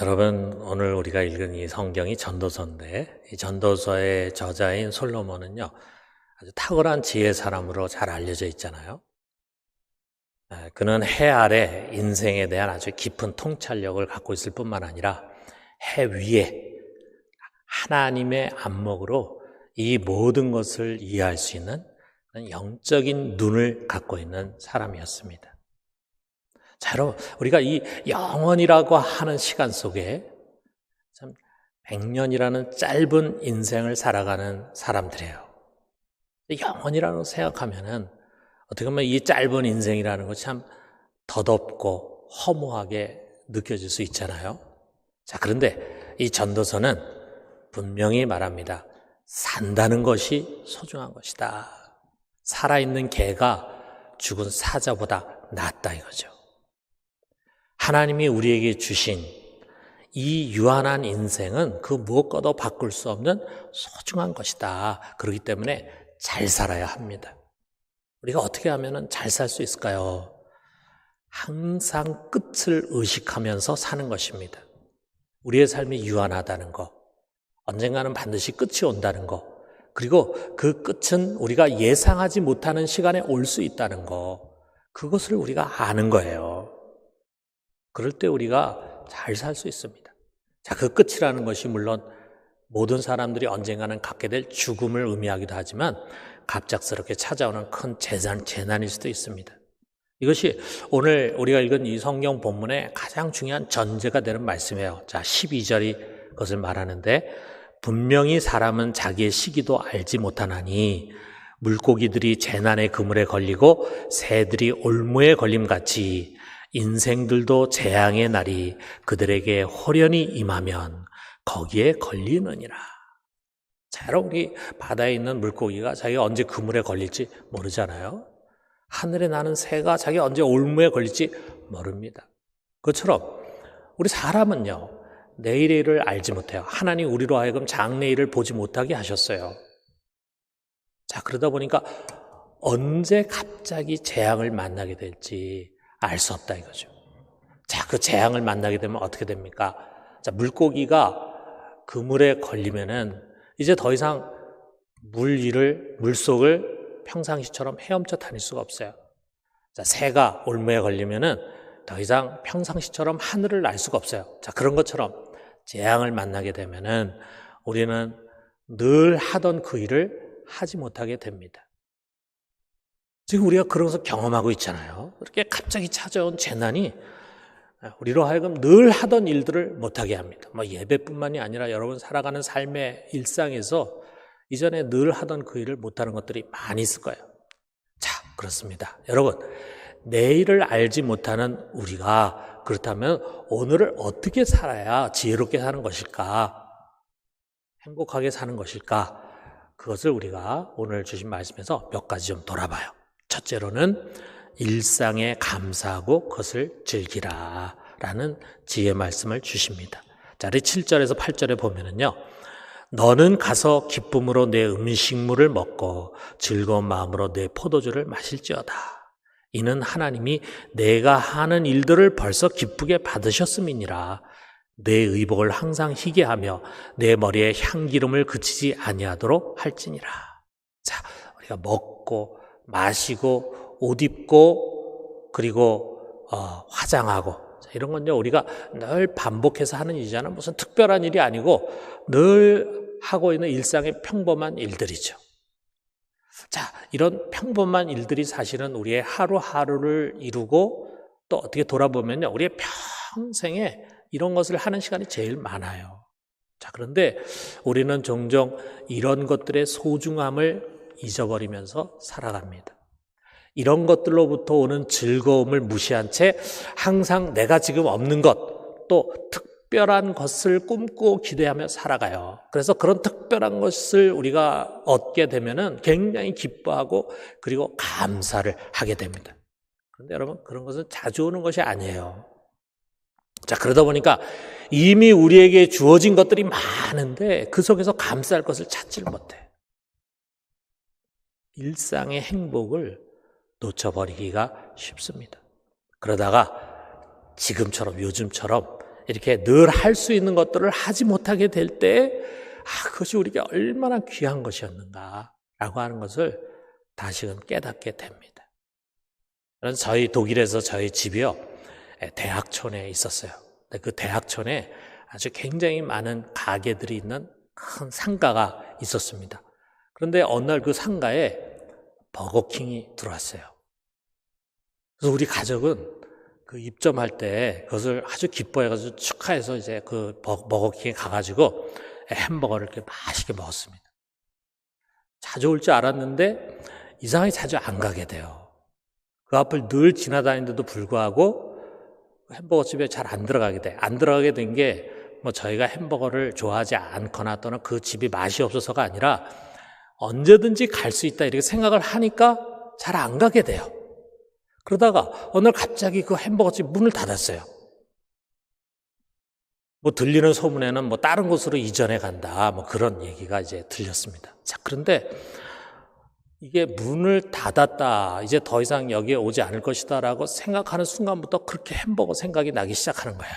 여러분, 오늘 우리가 읽은 이 성경이 전도서인데, 이 전도서의 저자인 솔로몬은요, 아주 탁월한 지혜 사람으로 잘 알려져 있잖아요. 아, 그는 해 아래 인생에 대한 아주 깊은 통찰력을 갖고 있을 뿐만 아니라 해 위에 하나님의 안목으로 이 모든 것을 이해할 수 있는 영적인 눈을 갖고 있는 사람이었습니다. 자, 여러분, 우리가 이 영원이라고 하는 시간 속에 참 100년이라는 짧은 인생을 살아가는 사람들이에요. 영원이라고 생각하면은 어떻게 보면 이 짧은 인생이라는 것참 더덥고 허무하게 느껴질 수 있잖아요. 자, 그런데 이 전도서는 분명히 말합니다. 산다는 것이 소중한 것이다. 살아있는 개가 죽은 사자보다 낫다 이거죠. 하나님이 우리에게 주신 이 유한한 인생은 그 무엇과도 바꿀 수 없는 소중한 것이다. 그렇기 때문에 잘 살아야 합니다. 우리가 어떻게 하면 잘 살 수 있을까요? 항상 끝을 의식하면서 사는 것입니다. 우리의 삶이 유한하다는 것, 언젠가는 반드시 끝이 온다는 것, 그리고 그 끝은 우리가 예상하지 못하는 시간에 올 수 있다는 것, 그것을 우리가 아는 거예요. 그럴 때 우리가 잘 살 수 있습니다. 자, 그 끝이라는 것이 물론 모든 사람들이 언젠가는 갖게 될 죽음을 의미하기도 하지만 갑작스럽게 찾아오는 큰 재산, 재난일 수도 있습니다. 이것이 오늘 우리가 읽은 이 성경 본문의 가장 중요한 전제가 되는 말씀이에요. 자, 12절이 그것을 말하는데 분명히 사람은 자기의 시기도 알지 못하나니 물고기들이 재난의 그물에 걸리고 새들이 올무에 걸림 같이 인생들도 재앙의 날이 그들에게 호련히 임하면 거기에 걸리느니라. 자, 여러분, 우리 바다에 있는 물고기가 자기가 언제 그물에 걸릴지 모르잖아요. 하늘에 나는 새가 자기가 언제 올무에 걸릴지 모릅니다. 그처럼 우리 사람은요, 내일의 일을 알지 못해요. 하나님 우리로 하여금 장래 일을 보지 못하게 하셨어요. 자, 그러다 보니까 언제 갑자기 재앙을 만나게 될지 알 수 없다 이거죠. 자, 그 재앙을 만나게 되면 어떻게 됩니까? 자, 물고기가 그물에 걸리면은 이제 더 이상 물 위를, 물 속을 평상시처럼 헤엄쳐 다닐 수가 없어요. 자, 새가 올무에 걸리면은 더 이상 평상시처럼 하늘을 날 수가 없어요. 자, 그런 것처럼 재앙을 만나게 되면은 우리는 늘 하던 그 일을 하지 못하게 됩니다. 지금 우리가 것을 경험하고 있잖아요. 이렇게 갑자기 찾아온 재난이 우리로 하여금 늘 하던 일들을 못하게 합니다. 뭐 예배뿐만이 아니라 여러분 살아가는 삶의 일상에서 이전에 늘 하던 그 일을 못하는 것들이 많이 있을 거예요. 자, 그렇습니다. 여러분, 내일을 알지 못하는 우리가 그렇다면 오늘을 어떻게 살아야 지혜롭게 사는 것일까? 행복하게 사는 것일까? 그것을 우리가 오늘 주신 말씀에서 몇 가지 좀 돌아봐요. 첫째로는 일상에 감사하고 그것을 즐기라 라는 지혜 말씀을 주십니다. 자, 우리 7절에서 8절에 보면은요. 너는 가서 기쁨으로 내 음식물을 먹고 즐거운 마음으로 내 포도주를 마실지어다. 이는 하나님이 내가 하는 일들을 벌써 기쁘게 받으셨음이니라. 내 의복을 항상 희게 하며 내 머리에 향기름을 그치지 아니하도록 할지니라. 자, 우리가 먹고 마시고 옷 입고 그리고 어, 화장하고 자, 이런 건요 우리가 늘 반복해서 하는 일이잖아 무슨 특별한 일이 아니고 늘 하고 있는 일상의 평범한 일들이죠. 자 이런 평범한 일들이 사실은 우리의 하루하루를 이루고 또 어떻게 돌아보면요 우리의 평생에 이런 것을 하는 시간이 제일 많아요. 자 그런데 우리는 종종 이런 것들의 소중함을 잊어버리면서 살아갑니다. 이런 것들로부터 오는 즐거움을 무시한 채 항상 내가 지금 없는 것, 또 특별한 것을 꿈꾸고 기대하며 살아가요. 그래서 그런 특별한 것을 우리가 얻게 되면은 굉장히 기뻐하고 그리고 감사를 하게 됩니다. 그런데 여러분, 그런 것은 자주 오는 것이 아니에요. 자, 그러다 보니까 이미 우리에게 주어진 것들이 많은데 그 속에서 감사할 것을 찾지를 못해. 일상의 행복을 놓쳐버리기가 쉽습니다. 그러다가 지금처럼 요즘처럼 이렇게 늘 할 수 있는 것들을 하지 못하게 될 때, 아, 그것이 우리가 얼마나 귀한 것이었는가라고 하는 것을 다시금 깨닫게 됩니다. 저희 독일에서 저희 집이요, 예, 대학촌에 있었어요. 그 대학촌에 아주 굉장히 많은 가게들이 있는 큰 상가가 있었습니다. 그런데 어느 날 그 상가에 버거킹이 들어왔어요. 그래서 우리 가족은 그 입점할 때 그것을 아주 기뻐해가지고 축하해서 이제 그 버- 버거킹에 가가지고 햄버거를 이렇게 맛있게 먹었습니다. 자주 올 줄 알았는데 이상하게 자주 안 가게 돼요. 그 앞을 늘 지나다니는데도 불구하고 햄버거 집에 잘 안 들어가게 돼. 안 들어가게 된 게 뭐 저희가 햄버거를 좋아하지 않거나 또는 그 집이 맛이 없어서가 아니라 언제든지 갈 수 있다 이렇게 생각을 하니까 잘 안 가게 돼요. 그러다가 어느 날 갑자기 그 햄버거집 문을 닫았어요. 뭐 들리는 소문에는 뭐 다른 곳으로 이전해 간다. 뭐 그런 얘기가 이제 들렸습니다. 자, 그런데 이게 문을 닫았다. 이제 더 이상 여기에 오지 않을 것이다라고 생각하는 순간부터 그렇게 햄버거 생각이 나기 시작하는 거예요.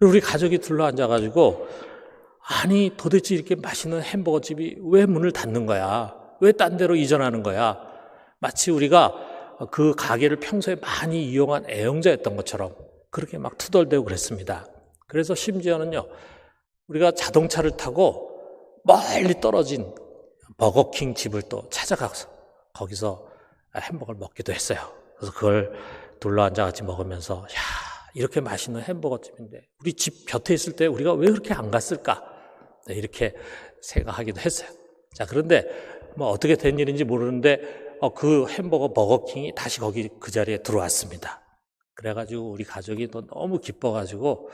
우리 가족이 둘러 앉아가지고 아니 도대체 이렇게 맛있는 햄버거 집이 왜 문을 닫는 거야? 왜 딴 데로 이전하는 거야? 마치 우리가 그 가게를 평소에 많이 이용한 애용자였던 것처럼 그렇게 막 투덜대고 그랬습니다. 그래서 심지어는요, 우리가 자동차를 타고 멀리 떨어진 버거킹 집을 또 찾아가서 거기서 햄버거를 먹기도 했어요. 그래서 그걸 둘러앉아 같이 먹으면서, 야, 이렇게 맛있는 햄버거 집인데, 우리 집 곁에 있을 때 우리가 왜 그렇게 안 갔을까? 네, 이렇게 생각하기도 했어요. 자, 그런데 뭐 어떻게 된 일인지 모르는데, 어, 그 햄버거 버거킹이 다시 거기 그 자리에 들어왔습니다. 그래가지고 우리 가족이 또 너무 기뻐가지고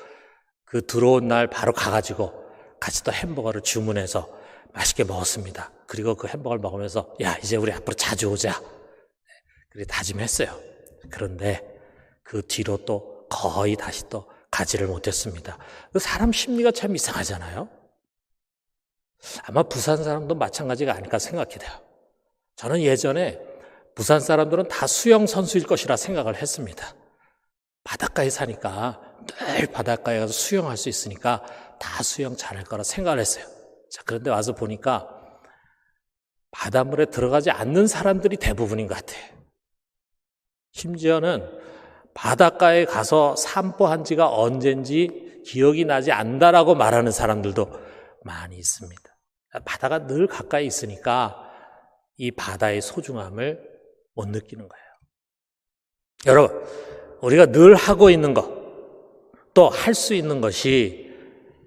그 들어온 날 바로 가가지고 같이 또 햄버거를 주문해서 맛있게 먹었습니다. 그리고 그 햄버거를 먹으면서 야, 이제 우리 앞으로 자주 오자. 네, 그렇게 다짐했어요. 그런데 그 뒤로 또 거의 다시 또 가지를 못했습니다. 그 사람 심리가 참 이상하잖아요. 아마 부산 사람도 마찬가지가 아닐까 생각이 돼요. 저는 예전에 부산 사람들은 다 수영 선수일 것이라 생각을 했습니다. 바닷가에 사니까 늘 바닷가에 가서 수영할 수 있으니까 다 수영 잘할 거라 생각을 했어요. 자, 그런데 와서 보니까 바닷물에 들어가지 않는 사람들이 대부분인 것 같아요. 심지어는 바닷가에 가서 산보한 지가 언젠지 기억이 나지 않는다라고 말하는 사람들도 많이 있습니다. 바다가 늘 가까이 있으니까 이 바다의 소중함을 못 느끼는 거예요. 여러분, 우리가 늘 하고 있는 것, 또 할 수 있는 것이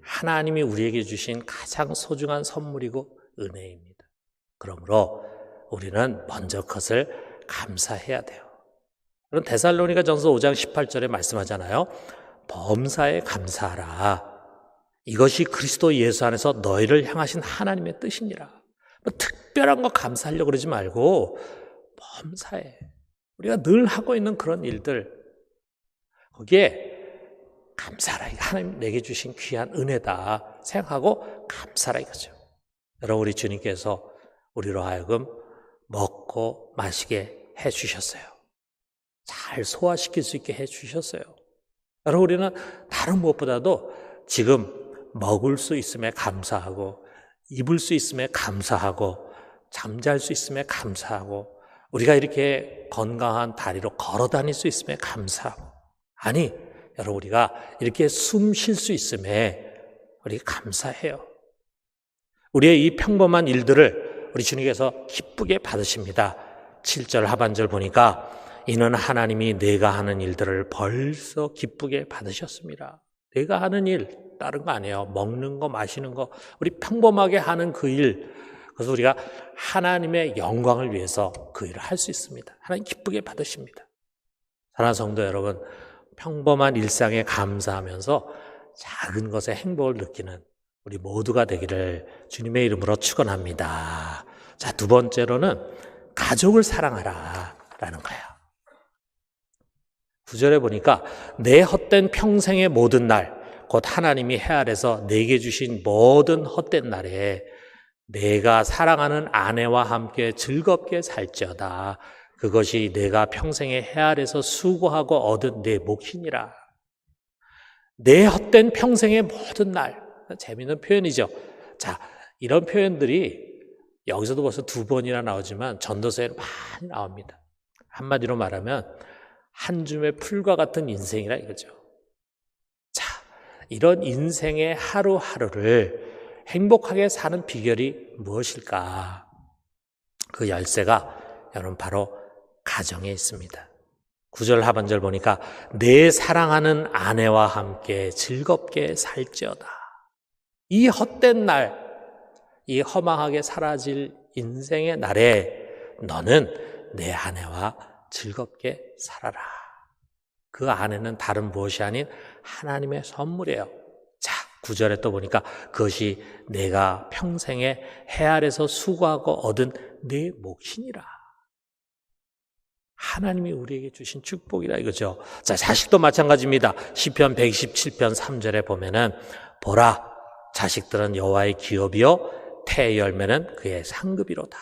하나님이 우리에게 주신 가장 소중한 선물이고 은혜입니다. 그러므로 우리는 먼저 그것을 감사해야 돼요. 그럼 데살로니가 전서 5장 18절에 말씀하잖아요. 범사에 감사하라. 이것이 그리스도 예수 안에서 너희를 향하신 하나님의 뜻이니라. 뭐 특별한 거 감사하려고 그러지 말고 범사에 우리가 늘 하고 있는 그런 일들 거기에 감사라 하나님 내게 주신 귀한 은혜다 생각하고 감사라 이거죠. 여러분 우리 주님께서 우리로 하여금 먹고 마시게 해 주셨어요. 잘 소화시킬 수 있게 해 주셨어요. 여러분 우리는 다른 무엇보다도 지금 먹을 수 있음에 감사하고 입을 수 있음에 감사하고 잠잘 수 있음에 감사하고 우리가 이렇게 건강한 다리로 걸어 다닐 수 있음에 감사하고 아니 여러분 우리가 이렇게 숨 쉴 수 있음에 우리 감사해요. 우리의 이 평범한 일들을 우리 주님께서 기쁘게 받으십니다. 7절 하반절 보니까 이는 하나님이 내가 하는 일들을 벌써 기쁘게 받으셨습니다. 내가 하는 일 다른 거 아니에요. 먹는 거 마시는 거 우리 평범하게 하는 그 일. 그래서 우리가 하나님의 영광을 위해서 그 일을 할 수 있습니다. 하나님 기쁘게 받으십니다. 사랑하는 성도 여러분, 평범한 일상에 감사하면서 작은 것에 행복을 느끼는 우리 모두가 되기를 주님의 이름으로 축원합니다. 자, 두 번째로는 가족을 사랑하라 라는 거예요. 구절에 보니까 내 헛된 평생의 모든 날, 곧 하나님이 해 아래서 내게 주신 모든 헛된 날에 내가 사랑하는 아내와 함께 즐겁게 살지어다. 그것이 내가 평생에 해 아래서 수고하고 얻은 내 몫이니라. 내 헛된 평생의 모든 날. 재미있는 표현이죠. 자, 이런 표현들이 여기서도 벌써 두 번이나 나오지만 전도서에 많이 나옵니다. 한마디로 말하면 한 줌의 풀과 같은 인생이라 이거죠. 자, 이런 인생의 하루하루를 행복하게 사는 비결이 무엇일까? 그 열쇠가 여러분 바로 가정에 있습니다. 구절 하반절 보니까 내 사랑하는 아내와 함께 즐겁게 살지어다. 이 헛된 날, 이 허망하게 사라질 인생의 날에 너는 내 아내와 즐겁게 살아라. 그 아내는 다른 무엇이 아닌 하나님의 선물이에요. 자, 구절에 또 보니까 그것이 내가 평생에 해 아래서 수고하고 얻은 내 몫이니라. 하나님이 우리에게 주신 축복이라 이거죠. 자, 자식도 마찬가지입니다. 시편 127편 3절에 보면은 보라 자식들은 여호와의 기업이요 태의 열매는 그의 상급이로다.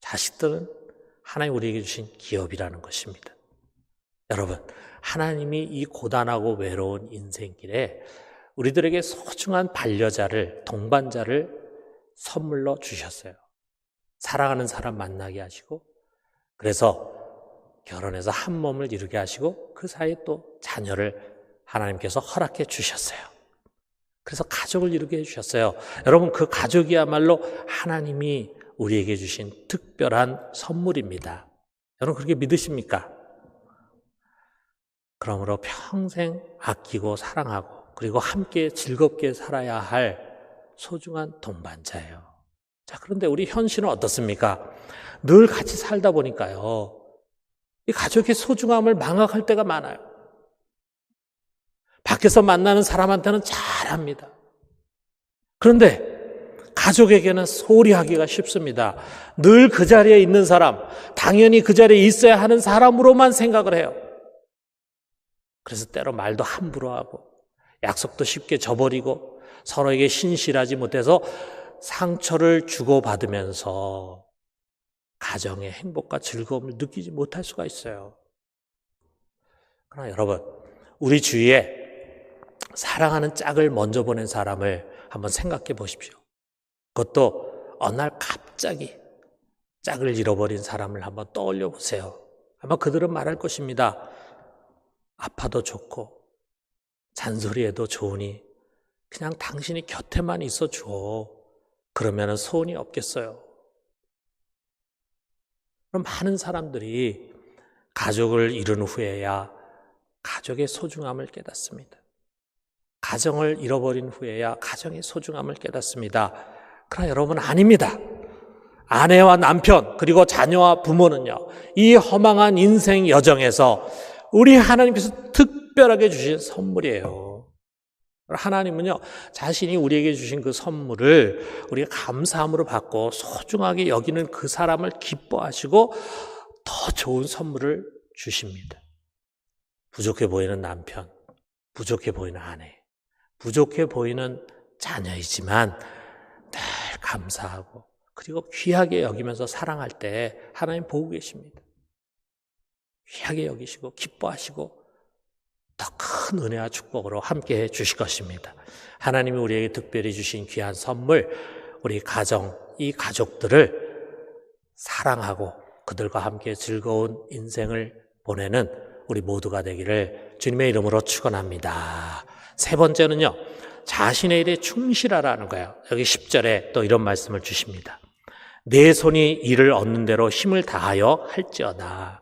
자식들은 하나님 우리에게 주신 기업이라는 것입니다. 여러분, 하나님이 이 고단하고 외로운 인생길에 우리들에게 소중한 반려자를, 동반자를 선물로 주셨어요. 사랑하는 사람 만나게 하시고, 그래서 결혼해서 한 몸을 이루게 하시고, 그 사이에 또 자녀를 하나님께서 허락해 주셨어요. 그래서 가족을 이루게 해주셨어요. 여러분, 그 가족이야말로 하나님이 우리에게 주신 특별한 선물입니다. 여러분, 그렇게 믿으십니까? 그러므로 평생 아끼고 사랑하고 그리고 함께 즐겁게 살아야 할 소중한 동반자예요. 자, 그런데 우리 현실은 어떻습니까? 늘 같이 살다 보니까요. 이 가족의 소중함을 망각할 때가 많아요. 밖에서 만나는 사람한테는 잘합니다. 그런데 가족에게는 소리 하기가 쉽습니다. 늘 그 자리에 있는 사람, 당연히 그 자리에 있어야 하는 사람으로만 생각을 해요. 그래서 때로 말도 함부로 하고, 약속도 쉽게 저버리고, 서로에게 신실하지 못해서 상처를 주고받으면서 가정의 행복과 즐거움을 느끼지 못할 수가 있어요. 그러나 여러분, 우리 주위에 사랑하는 짝을 먼저 보낸 사람을 한번 생각해 보십시오. 그것도 어느 날 갑자기 짝을 잃어버린 사람을 한번 떠올려 보세요. 아마 그들은 말할 것입니다. 아파도 좋고, 잔소리해도 좋으니, 그냥 당신이 곁에만 있어 줘. 그러면 소원이 없겠어요. 그럼 많은 사람들이 가족을 이룬 후에야 가족의 소중함을 깨닫습니다. 가정을 잃어버린 후에야 가정의 소중함을 깨닫습니다. 그러나 여러분 아닙니다. 아내와 남편 그리고 자녀와 부모는요. 이 허망한 인생 여정에서 우리 하나님께서 특별하게 주신 선물이에요. 하나님은요, 자신이 우리에게 주신 그 선물을 우리가 감사함으로 받고 소중하게 여기는 그 사람을 기뻐하시고 더 좋은 선물을 주십니다. 부족해 보이는 남편, 부족해 보이는 아내, 부족해 보이는 자녀이지만 늘 감사하고 그리고 귀하게 여기면서 사랑할 때 하나님 보고 계십니다. 귀하게 여기시고 기뻐하시고 더 큰 은혜와 축복으로 함께 해 주실 것입니다. 하나님이 우리에게 특별히 주신 귀한 선물, 우리 가정, 이 가족들을 사랑하고 그들과 함께 즐거운 인생을 보내는 우리 모두가 되기를 주님의 이름으로 축원합니다. 세 번째는요. 자신의 일에 충실하라는 거예요. 여기 10절에 또 이런 말씀을 주십니다. 내 손이 일을 얻는 대로 힘을 다하여 할지어다.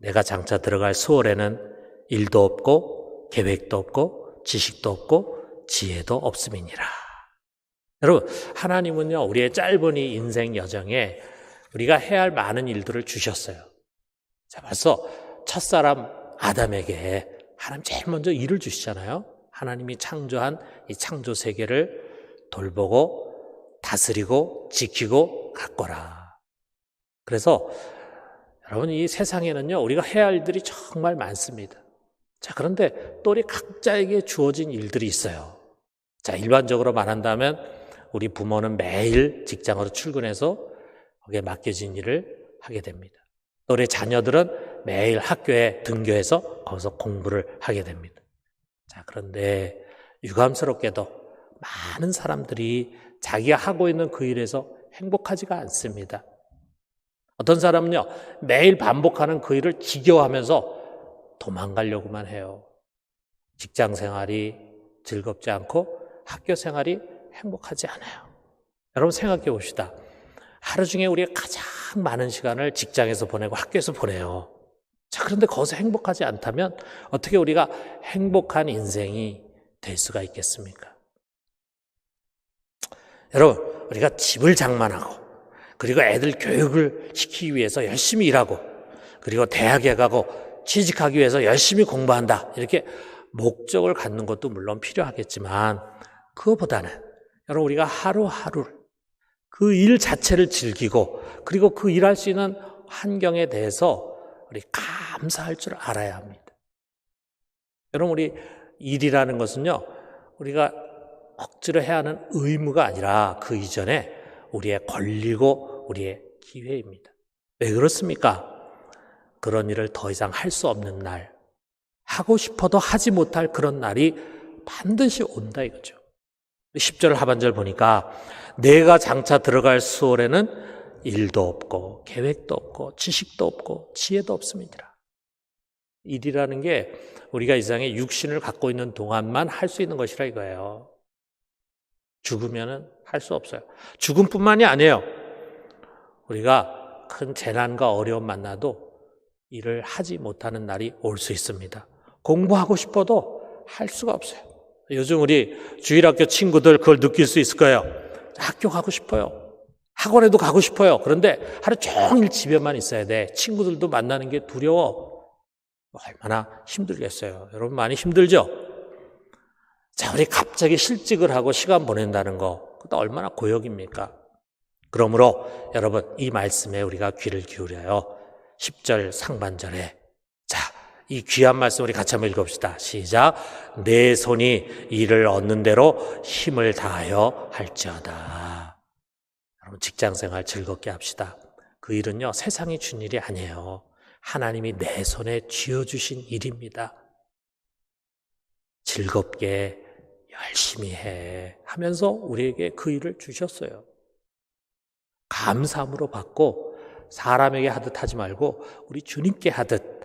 내가 장차 들어갈 수월에는 일도 없고 계획도 없고 지식도 없고 지혜도 없음이니라. 여러분, 하나님은요, 우리의 짧은 이 인생 여정에 우리가 해야 할 많은 일들을 주셨어요. 자, 벌써 첫사람 아담에게 하나님 제일 먼저 일을 주시잖아요. 하나님이 창조한 이 창조 세계를 돌보고 다스리고 지키고 가꿔라. 그래서 여러분 이 세상에는요 우리가 해야 할 일들이 정말 많습니다. 자 그런데 또 우리 각자에게 주어진 일들이 있어요. 자 일반적으로 말한다면 우리 부모는 매일 직장으로 출근해서 거기에 맡겨진 일을 하게 됩니다. 또 우리 자녀들은 매일 학교에 등교해서 거기서 공부를 하게 됩니다. 자, 그런데 유감스럽게도 많은 사람들이 자기가 하고 있는 그 일에서 행복하지가 않습니다. 어떤 사람은요, 매일 반복하는 그 일을 지겨워하면서 도망가려고만 해요. 직장 생활이 즐겁지 않고 학교 생활이 행복하지 않아요. 여러분 생각해 봅시다. 하루 중에 우리가 가장 많은 시간을 직장에서 보내고 학교에서 보내요. 자, 그런데 거기서 행복하지 않다면 어떻게 우리가 행복한 인생이 될 수가 있겠습니까? 여러분, 우리가 집을 장만하고, 그리고 애들 교육을 시키기 위해서 열심히 일하고, 그리고 대학에 가고, 취직하기 위해서 열심히 공부한다. 이렇게 목적을 갖는 것도 물론 필요하겠지만, 그것보다는 여러분, 우리가 하루하루를 그 일 자체를 즐기고, 그리고 그 일할 수 있는 환경에 대해서 우리 감사할 줄 알아야 합니다. 여러분, 우리 일이라는 것은요, 우리가 억지로 해야 하는 의무가 아니라 그 이전에 우리의 권리고 우리의 기회입니다. 왜 그렇습니까? 그런 일을 더 이상 할 수 없는 날, 하고 싶어도 하지 못할 그런 날이 반드시 온다 이거죠. 10절 하반절 보니까 내가 장차 들어갈 수월에는 일도 없고 계획도 없고 지식도 없고 지혜도 없습니다. 일이라는 게 우리가 이상의 육신을 갖고 있는 동안만 할 수 있는 것이라 이거예요. 죽으면은 할 수 없어요. 죽음뿐만이 아니에요. 우리가 큰 재난과 어려움 만나도 일을 하지 못하는 날이 올 수 있습니다. 공부하고 싶어도 할 수가 없어요. 요즘 우리 주일학교 친구들 그걸 느낄 수 있을 거예요. 학교 가고 싶어요. 학원에도 가고 싶어요. 그런데 하루 종일 집에만 있어야 돼. 친구들도 만나는 게 두려워. 얼마나 힘들겠어요. 여러분 많이 힘들죠? 자, 우리 갑자기 실직을 하고 시간 보낸다는 거, 그것도 얼마나 고역입니까? 그러므로 여러분, 이 말씀에 우리가 귀를 기울여요. 10절 상반절에. 자, 이 귀한 말씀 우리 같이 한번 읽읍시다. 시작. 내 손이 이를 얻는 대로 힘을 다하여 할지어다. 여러분, 직장 생활 즐겁게 합시다. 그 일은요, 세상이 준 일이 아니에요. 하나님이 내 손에 쥐어주신 일입니다. 즐겁게 열심히 해 하면서 우리에게 그 일을 주셨어요. 감사함으로 받고 사람에게 하듯 하지 말고 우리 주님께 하듯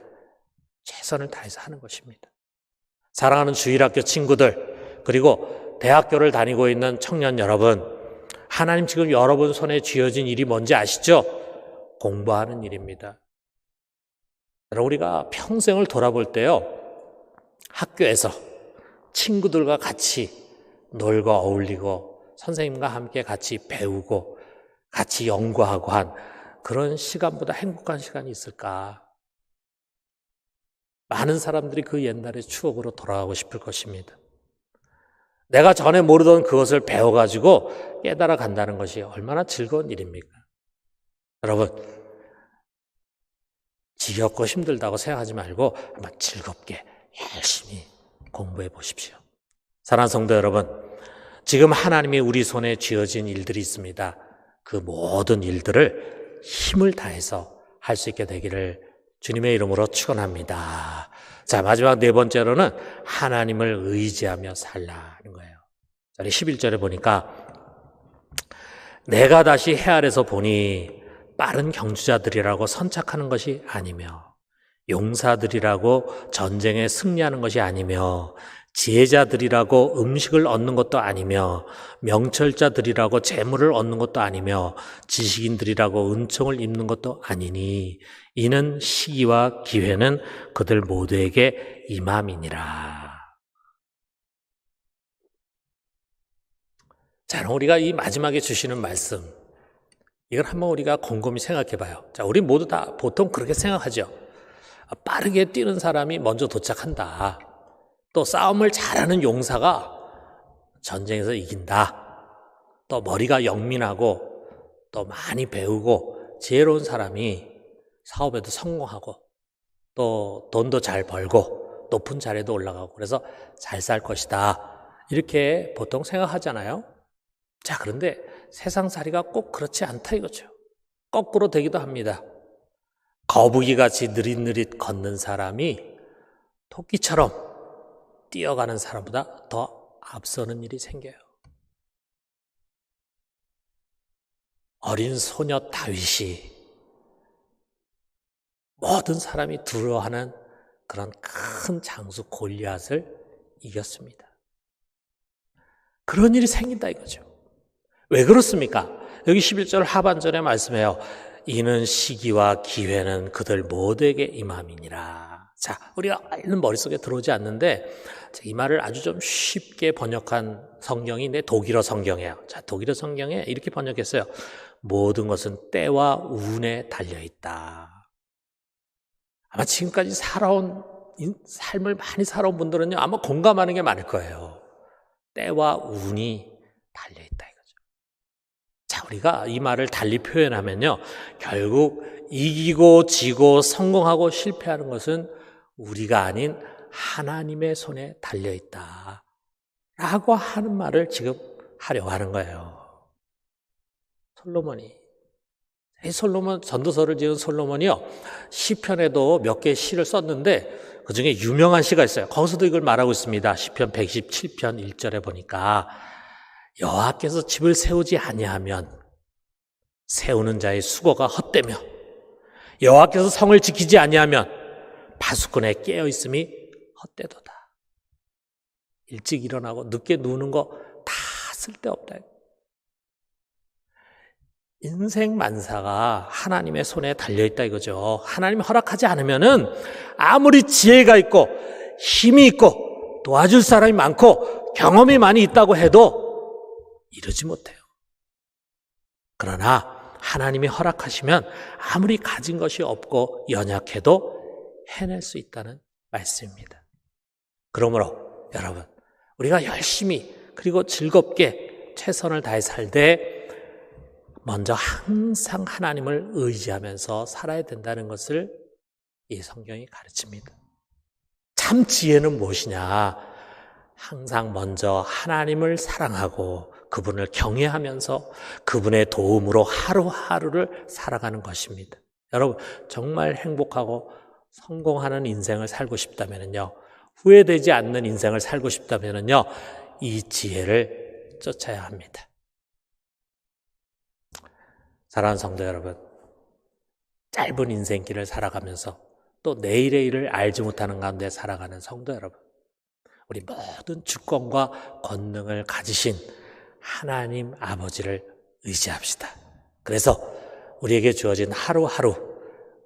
최선을 다해서 하는 것입니다. 사랑하는 주일학교 친구들 그리고 대학교를 다니고 있는 청년 여러분 하나님 지금 여러분 손에 쥐어진 일이 뭔지 아시죠? 공부하는 일입니다. 여러분 우리가 평생을 돌아볼 때요 학교에서 친구들과 같이 놀고 어울리고 선생님과 함께 같이 배우고 같이 연구하고 한 그런 시간보다 행복한 시간이 있을까? 많은 사람들이 그 옛날의 추억으로 돌아가고 싶을 것입니다. 내가 전에 모르던 그것을 배워가지고 깨달아 간다는 것이 얼마나 즐거운 일입니까? 여러분, 지겹고 힘들다고 생각하지 말고 한번 즐겁게 열심히 공부해 보십시오. 사랑하는 성도 여러분, 지금 하나님이 우리 손에 쥐어진 일들이 있습니다. 그 모든 일들을 힘을 다해서 할 수 있게 되기를 주님의 이름으로 축원합니다. 자, 마지막 네 번째로는 하나님을 의지하며 살라는 거예요. 자, 11절에 보니까 내가 다시 해 아래서 보니 빠른 경주자들이라고 선착하는 것이 아니며 용사들이라고 전쟁에 승리하는 것이 아니며 지혜자들이라고 음식을 얻는 것도 아니며 명철자들이라고 재물을 얻는 것도 아니며 지식인들이라고 은총을 입는 것도 아니니 이는 시기와 기회는 그들 모두에게 임함이니라. 자, 우리가 이 마지막에 주시는 말씀 이걸 한번 우리가 곰곰이 생각해 봐요. 자, 우리 모두 다 보통 그렇게 생각하죠. 빠르게 뛰는 사람이 먼저 도착한다. 또 싸움을 잘하는 용사가 전쟁에서 이긴다. 또 머리가 영민하고 또 많이 배우고 지혜로운 사람이 사업에도 성공하고 또 돈도 잘 벌고 높은 자리에도 올라가고 그래서 잘 살 것이다. 이렇게 보통 생각하잖아요. 자, 그런데 세상살이가 꼭 그렇지 않다 이거죠. 거꾸로 되기도 합니다. 거북이 같이 느릿느릿 걷는 사람이 토끼처럼 뛰어가는 사람보다 더 앞서는 일이 생겨요. 어린 소녀 다윗이 모든 사람이 두려워하는 그런 큰 장수 골리앗을 이겼습니다. 그런 일이 생긴다 이거죠. 왜 그렇습니까? 여기 11절 하반절에 말씀해요. 이는 시기와 기회는 그들 모두에게 임함이니라. 자, 우리가 얼른 머릿속에 들어오지 않는데 이 말을 아주 좀 쉽게 번역한 성경이 내 독일어 성경이에요. 자, 독일어 성경에 이렇게 번역했어요. 모든 것은 때와 운에 달려 있다. 아마 지금까지 살아온 삶을 많이 살아온 분들은요, 아마 공감하는 게 많을 거예요. 때와 운이 달려 있다 이거죠. 자, 우리가 이 말을 달리 표현하면요, 결국 이기고 지고 성공하고 실패하는 것은 우리가 아닌 하나님의 손에 달려 있다. 라고 하는 말을 지금 하려고 하는 거예요. 솔로몬이. 이 솔로몬, 전도서를 지은 솔로몬이요. 시편에도 몇개 시를 썼는데 그 중에 유명한 시가 있어요. 거기서도 이걸 말하고 있습니다. 시편 117편 1절에 보니까 여호와께서 집을 세우지 아니하면 세우는 자의 수고가 헛되며 여호와께서 성을 지키지 아니하면 파수꾼에 깨어 있음이 헛되도다. 일찍 일어나고 늦게 누는 거 다 쓸데없다. 인생 만사가 하나님의 손에 달려있다 이거죠. 하나님이 허락하지 않으면은 아무리 지혜가 있고 힘이 있고 도와줄 사람이 많고 경험이 많이 있다고 해도 이루지 못해요. 그러나 하나님이 허락하시면 아무리 가진 것이 없고 연약해도 해낼 수 있다는 말씀입니다. 그러므로 여러분, 우리가 열심히 그리고 즐겁게 최선을 다해 살되 먼저 항상 하나님을 의지하면서 살아야 된다는 것을 이 성경이 가르칩니다. 참 지혜는 무엇이냐? 항상 먼저 하나님을 사랑하고 그분을 경외하면서 그분의 도움으로 하루하루를 살아가는 것입니다. 여러분, 정말 행복하고 성공하는 인생을 살고 싶다면요. 후회되지 않는 인생을 살고 싶다면요. 이 지혜를 쫓아야 합니다. 사랑하는 성도 여러분, 짧은 인생길을 살아가면서 또 내일의 일을 알지 못하는 가운데 살아가는 성도 여러분, 우리 모든 주권과 권능을 가지신 하나님 아버지를 의지합시다. 그래서 우리에게 주어진 하루하루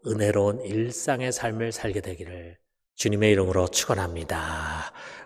은혜로운 일상의 삶을 살게 되기를 주님의 이름으로 축원합니다.